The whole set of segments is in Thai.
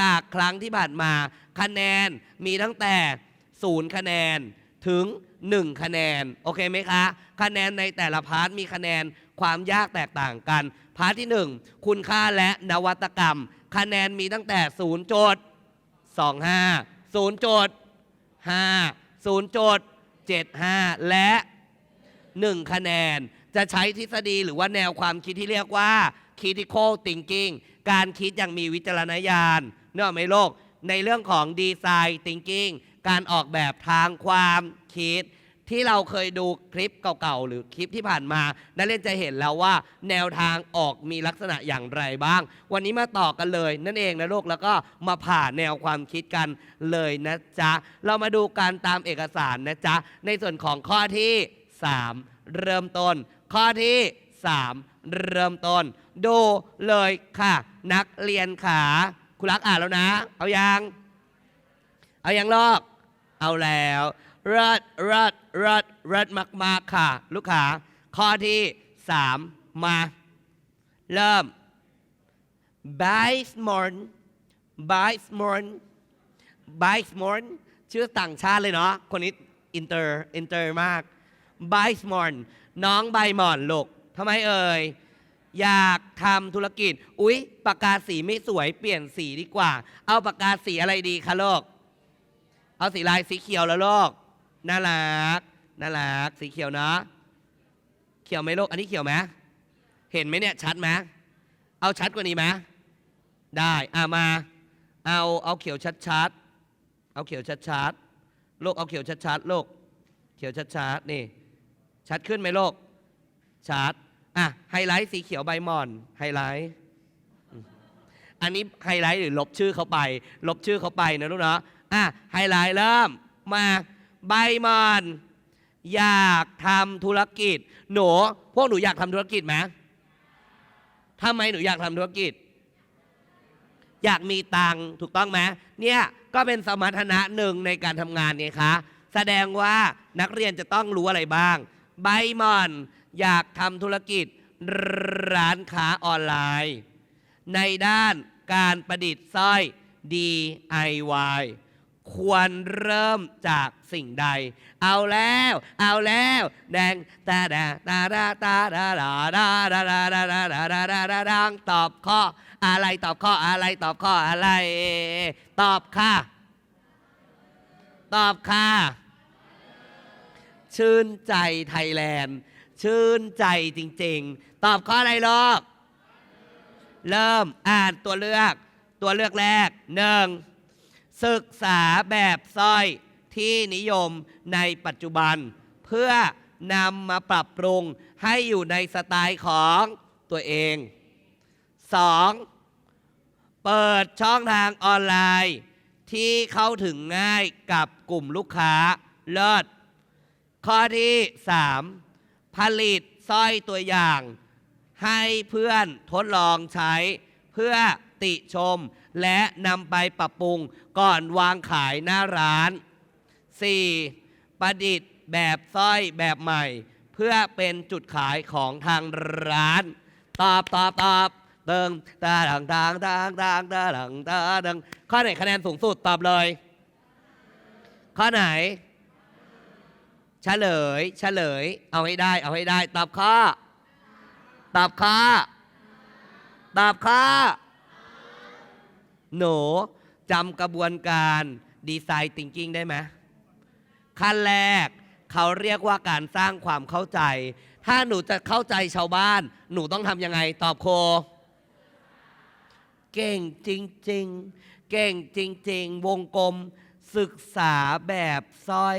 จากครั้งที่ผ่านมาคะแนนมีตั้งแต่ศูนย์คะแนนถึง 1 คะแนน โอเคไหมคะ คะแนนในแต่ละพาร์ทมีคะแนนความยากแตกต่างกัน พาร์ทที่ 1 คุณค่าและนวัตกรรม คะแนนมีตั้งแต่0โจทย์25 0โจทย์5 0โจทย์75 และ 1 คะแนน จะใช้ทฤษฎีหรือว่าแนวความคิดที่เรียกว่า critical thinking การคิดอย่างมีวิจารณญาณ เนกอะไหมโลก ในเรื่องของ design thinking การออกแบบทางความคิด ที่เราเคยดูคลิปเก่าๆ หรือคลิปที่ผ่านมานักเรียนจะเห็นแล้วว่า แนวทางออกมีลักษณะอย่างไรบ้าง วันนี้มาต่อกันเลย นั่นเองนะลูกแล้วก็มาผ่านแนวความคิดกันเลยนะจ๊ะ เรามาดูการตามเอกสารนะจ๊ะ ในส่วนของข้อที่ 3 เริ่มต้น ข้อที่ 3 เริ่มต้น ดูเลยค่ะ นักเรียนขา คุณรักอ่านแล้วนะ เอายัง เอายังลอก เอาแล้วรัดรัดรัดรัดมาก ๆ ค่ะ ลูกค้าข้อที่ 3 มา เริ่ม b i c e m o r n b i c e m o r n b i c e m o r n ชื่อต่างชาติเลยเนาะ คนนี้อินเตอร์อินเตอร์มาก b i c e m o r n น้องใบหมอนลูกทำไมเอ่ย อยากทำธุรกิจ อุ๊ยปากกาสีไม่สวยเปลี่ยนสีดีกว่า เอาปากกาสีอะไรดีคะลูกเอาสีลายสีเขียวแล้วลูกน่ารักน่ารักสีเขียวเนาะเขียวไหมลูกอันนี้เขียวไหมเห็นไหมเนี่ยชัดไหมเอาชัดกว่านี้ไหมได้อะมา เอาเอาเขียวชัดๆเอาเขียวชัดๆลูกเอาเขียวชัดๆลูกเขียวชัดๆนี่ ชัดขึ้นไหมลูกชัด อะไฮไลท์สีเขียวใบหมอนไฮไลท์อันนี้ไฮไลท์หรือลบชื่อเขาไป ลบชื่อเขาไปนะลูกเนาะอะไฮไลท์เริ่มมาใบหมอนอยากทำธุรกิจ หนูพวกหนูอยากทำธุรกิจไหมทำไมหนูอยากทำธุรกิจ อยากมีตังถูกต้องไหมเนี่ยก็เป็นสมรรถนะหนึ่งในการทำงานไงคะ แสดงว่านักเรียนจะต้องรู้อะไรบ้าง ใบหมอน อยากทำธุรกิจ ร้านค้าออนไลน์ ในด้านการประดิษฐ์สร้อย DIY ควรเริ่มจากสิ่งใด เอาแล้ว เอาแล้ว แดงตาแดาตาดาตาดาดาดาดาดาดาดาดาดาดาดาดังตอบข้อ อะไรตอบข้ออะไรตอบข้ออะไร ตอบค่ะ ตอบค่ะ ชื่นใจไทยแลนด์ ชื่นใจจริง ๆ ตอบข้ออะไรลอกเริ่มอ่านตัวเลือก ตัวเลือกแรกหนึ่งศึกษาแบบสร้อยที่นิยมในปัจจุบัน เพื่อนำมาปรับปรุงให้อยู่ในสไตล์ของตัวเอง 2. เปิดช่องทางออนไลน์ ที่เข้าถึงง่ายกับกลุ่มลูกค้าเลิศข้อที่ 3 ผลิตสร้อยตัวอย่าง ให้เพื่อนทดลองใช้เพื่อติชมและนำไปปรับปรุงก่อนวางขายหน้าร้าน 4. ประดิษฐ์แบบสร้อยแบบใหม่ เพื่อเป็นจุดขายของทางร้าน ตอบตอบตอบเติงตาดังตางตางตางตาดังตาดังข้อไหนคะแนนสูงสุดตอบเลย ข้อไหน เฉลย เฉลย เอาให้ได้ เอาให้ได้ ตอบข้อ ตอบข้อ ตอบข้อ หนูจำกระบวนการดีไซน์ thinking ได้ไหมขั้นแรกเขาเรียกว่าการสร้างความเข้าใจ ถ้าหนูจะเข้าใจชาวบ้าน หนูต้องทำยังไง ตอบโค เก่งจริง ๆ เก่งจริง ๆ วงกลม ศึกษาแบบสร้อย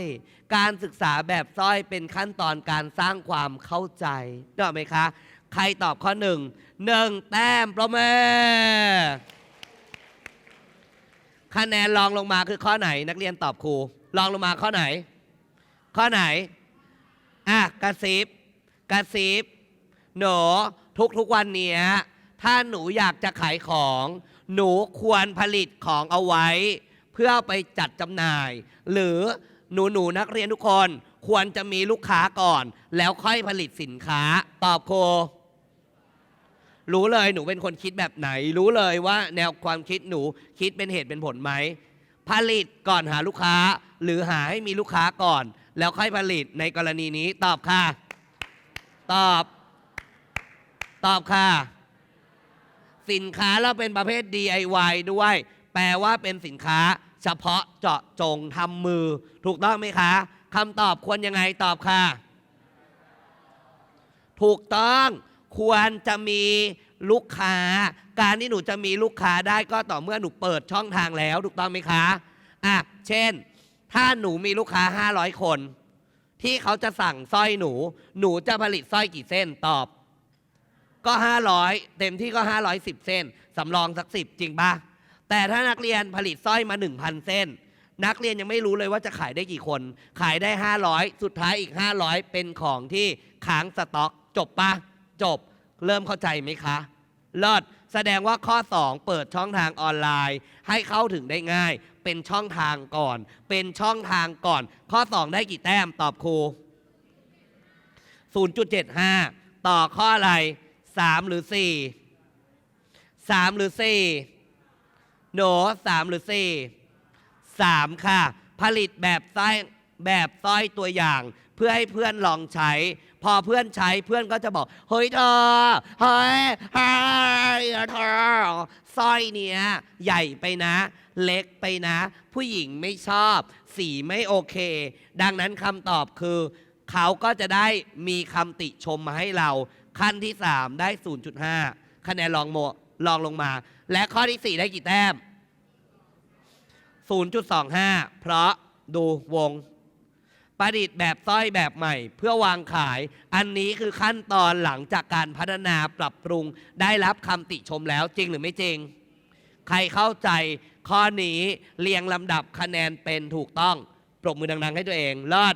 การศึกษาแบบสร้อยเป็นขั้นตอนการสร้างความเข้าใจได้ไหมคะ ใครตอบข้อหนึ่งหนึ่งแต้มประเมคะแนนรองลงมาคือข้อไหน นักเรียนตอบครูรองลงมาข้อไหน ข้อไหนอะกระซิบกระซิบหนูทุกทุกวันเนี้ยถ้าหนูอยากจะขายของ หนูควรผลิตของเอาไว้ เพื่อไปจัดจำหน่าย หรือหนูหนูนักเรียนทุกคนควรจะมีลูกค้าก่อน แล้วค่อยผลิตสินค้า ตอบโค รู้เลยหนูเป็นคนคิดแบบไหน รู้เลยว่าแนวความคิดหนูคิดเป็นเหตุเป็นผลไหมผลิตก่อนหาลูกค้า หรือหาให้มีลูกค้าก่อน แล้วค่อยผลิตในกรณีนี้ตอบค่ะ ตอบ ตอบค่ะ สินค้าเราเป็นประเภท DIY ด้วย แปลว่าเป็นสินค้า เฉพาะเจาะจงทำมือ ถูกต้องไหมคะคำตอบควรยังไงตอบค่ะ ถูกต้องควรจะมีลูกค้า การที่หนูจะมีลูกค้าได้ก็ต่อเมื่อหนูเปิดช่องทางแล้ว ถูกต้องไหมคะอะเช่น ถ้าหนูมีลูกค้า 500 คน ที่เขาจะสั่งสร้อยหนู หนูจะผลิตสร้อยกี่เส้นตอบ ก็ 500 เต็มที่ก็ 510 เส้นสำรองสักสิบจริงปะ แต่ถ้านักเรียนผลิตสร้อยมา 1,000 เส้น นักเรียนยังไม่รู้เลยว่าจะขายได้กี่คน ขายได้ 500 สุดท้ายอีก 500 เป็นของที่ค้างสต็อก จบปะจบ เริ่มเข้าใจไหมคะเลิศแสดงว่าข้อ 2 เปิดช่องทางออนไลน์ ให้เข้าถึงได้ง่าย เป็นช่องทางก่อน เป็นช่องทางก่อน ข้อ 2 ได้กี่แต้มตอบครู 0.75 ต่อข้ออะไร 3 หรือ 4 3 หรือ 4 หน3หรือ4 3ค่ะ ผลิตแบบสร้อยแบบสร้อยตัวอย่าง เพื่อให้เพื่อนลองใช้ พอเพื่อนใช้เพื่อนก็จะบอก เฮ้ยเธอเฮ้ยเฮ้ยเธอสร้อยเนี้ยใหญ่ไปนะ เล็กไปนะ ผู้หญิงไม่ชอบ สีไม่โอเค ดังนั้นคำตอบคือ เขาก็จะได้มีคำติชมมาให้เรา ขั้นที่ 3 ได้ 0.5 คะแนนลองโมลองลงมา และข้อที่ 4 ได้กี่แต้ม 0.25 เพราะดูวง ประดิษฐ์แบบสร้อยแบบใหม่ เพื่อวางขาย อันนี้คือขั้นตอนหลังจากการพัฒนาปรับปรุง ได้รับคำติชมแล้วจริงหรือไม่จริง ใครเข้าใจข้อนี้เรียงลำดับคะแนนเป็นถูกต้อง ปรบมือดัง ๆ ให้ตัวเองเลิศ